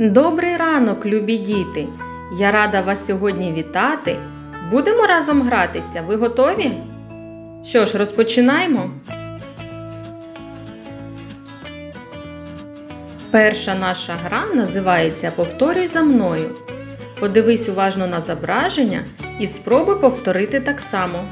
Добрий ранок, любі діти! Я рада вас сьогодні вітати. Будемо разом гратися. Ви готові? Що ж, розпочинаємо. Перша наша гра називається Повторюй за мною. Подивись уважно на зображення і спробуй повторити так само.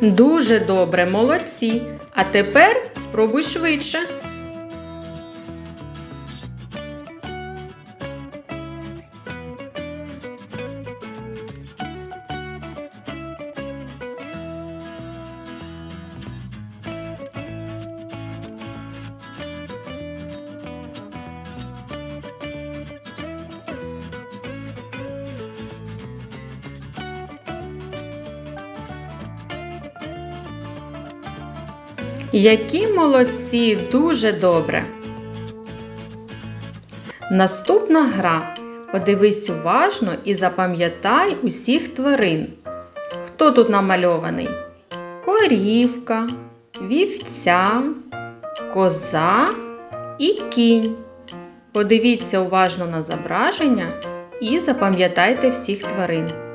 Дуже добре, молодці. А тепер спробуй швидше. Які молодці, дуже добре. Наступна гра. Подивись уважно і запам'ятай усіх тварин. Хто тут намальований? Корівка, вівця, коза і кінь. Подивіться уважно на зображення і запам'ятайте всіх тварин.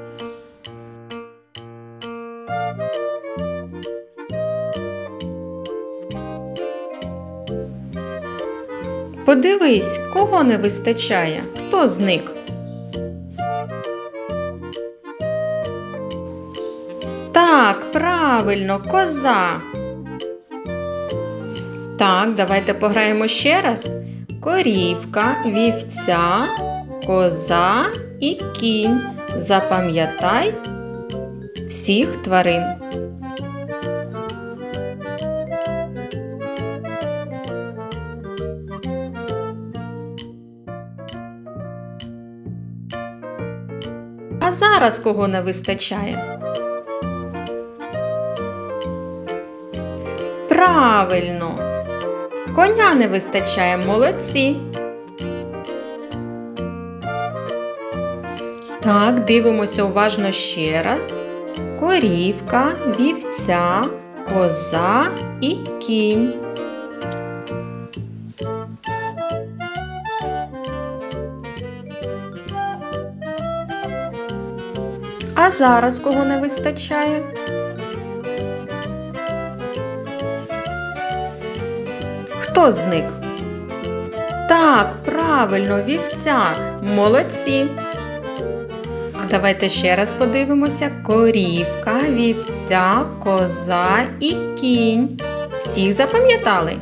Подивись, кого не вистачає, хто зник. Так, правильно, коза. Так, давайте пограємо ще раз. Корівка, вівця, коза і кінь. Запам'ятай всіх тварин. Зараз кого не вистачає? Правильно. Коня не вистачає, молодці. Так, дивимося уважно ще раз. Корівка, вівця, коза і кінь. А зараз кого не вистачає? Хто зник? Так, правильно, вівця. Молодці. Давайте ще раз подивимося: корівка, вівця, коза і кінь. Всіх запам'ятали?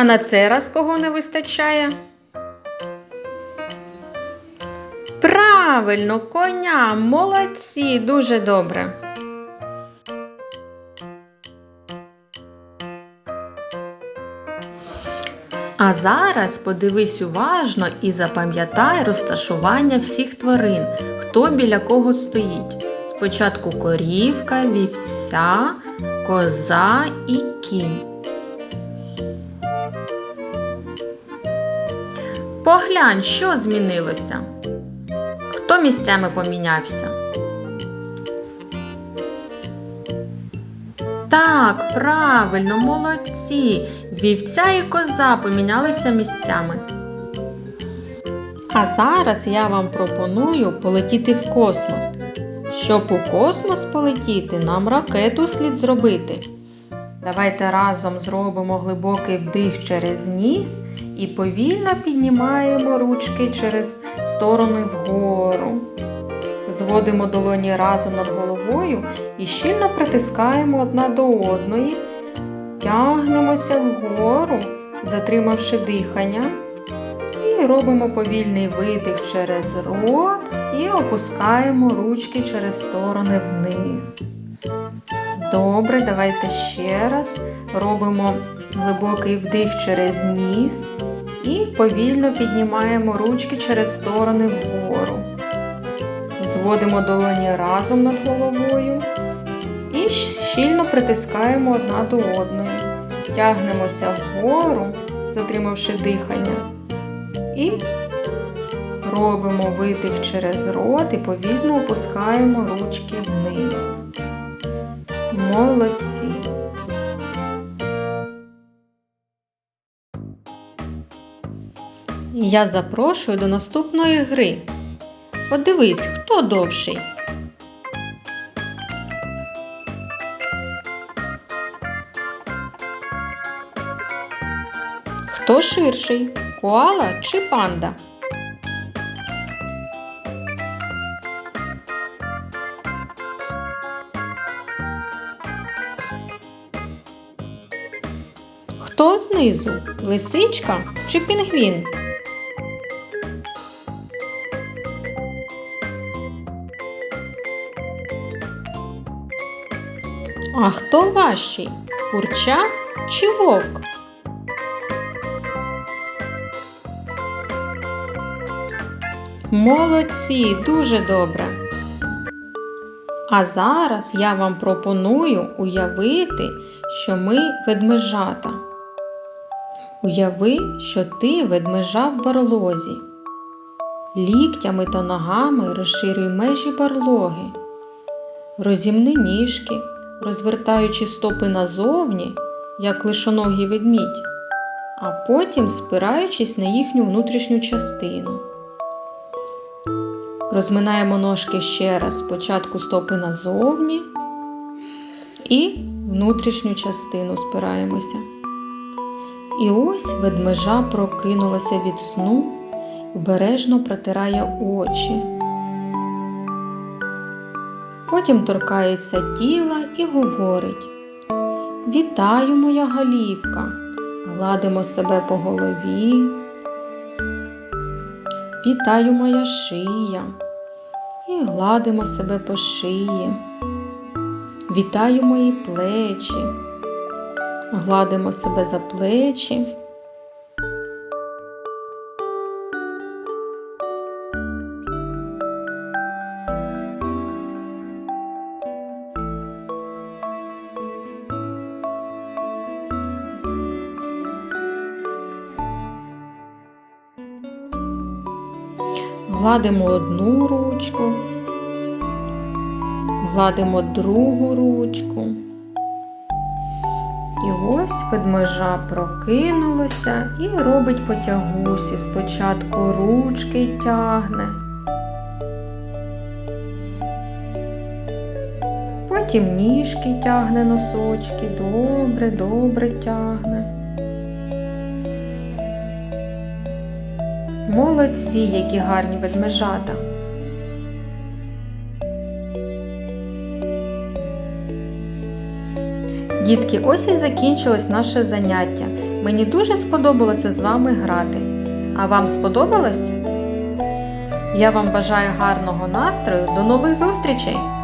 А на цей раз кого не вистачає? Правильно, коня, молодці, дуже добре. А зараз подивись уважно і запам'ятай розташування всіх тварин, хто біля кого стоїть. Спочатку корівка, вівця, коза і кінь. Поглянь, що змінилося? Хто місцями помінявся? Так, правильно, молодці. Вівця і коза помінялися місцями. А зараз я вам пропоную полетіти в космос. Щоб у космос полетіти, нам ракету слід зробити. Давайте разом зробимо глибокий вдих через ніс і повільно піднімаємо ручки через сторони вгору. Зводимо долоні разом над головою і щільно притискаємо одна до одної. Тягнемося вгору, затримавши дихання. І робимо повільний видих через рот і опускаємо ручки через сторони вниз. Добре, давайте ще раз робимо глибокий вдих через ніс і повільно піднімаємо ручки через сторони вгору. Зводимо долоні разом над головою і щільно притискаємо одна до одної. Тягнемося вгору, затримавши дихання. І робимо видих через рот і повільно опускаємо ручки вниз. Молодці. Я запрошую до наступної гри. Подивись, хто довший. Хто ширший? Коала чи панда? Хто знизу? Лисичка чи пінгвін? А хто важчий? Курча чи вовк? Молодці, дуже добре. А зараз я вам пропоную уявити, що ми ведмежата. Уяви, що ти ведмежа в барлозі. Ліктями та ногами розширюй межі барлоги. Розімни ніжки, розвертаючи стопи назовні, як лишоногий ведмідь, а потім спираючись на їхню внутрішню частину. Розминаємо ножки ще раз, спочатку стопи назовні і внутрішню частину спираємося. І ось ведмежа прокинулася від сну і бережно протирає очі. Потім торкається тіла і говорить Вітаю, моя голівка! Гладимо себе по голові. Вітаю моя шия і гладимо себе по шиї. Вітаю мої плечі, гладимо себе за плечі. Гладимо одну ручку, гладимо другу ручку. І ось ведмежа прокинулося і робить потягусі. Спочатку ручки тягне, потім ніжки тягне носочки, добре, добре тягне. Молодці, які гарні ведмежата. Дітки, ось і закінчилось наше заняття. Мені дуже сподобалося з вами грати. А вам сподобалось? Я вам бажаю гарного настрою. До нових зустрічей!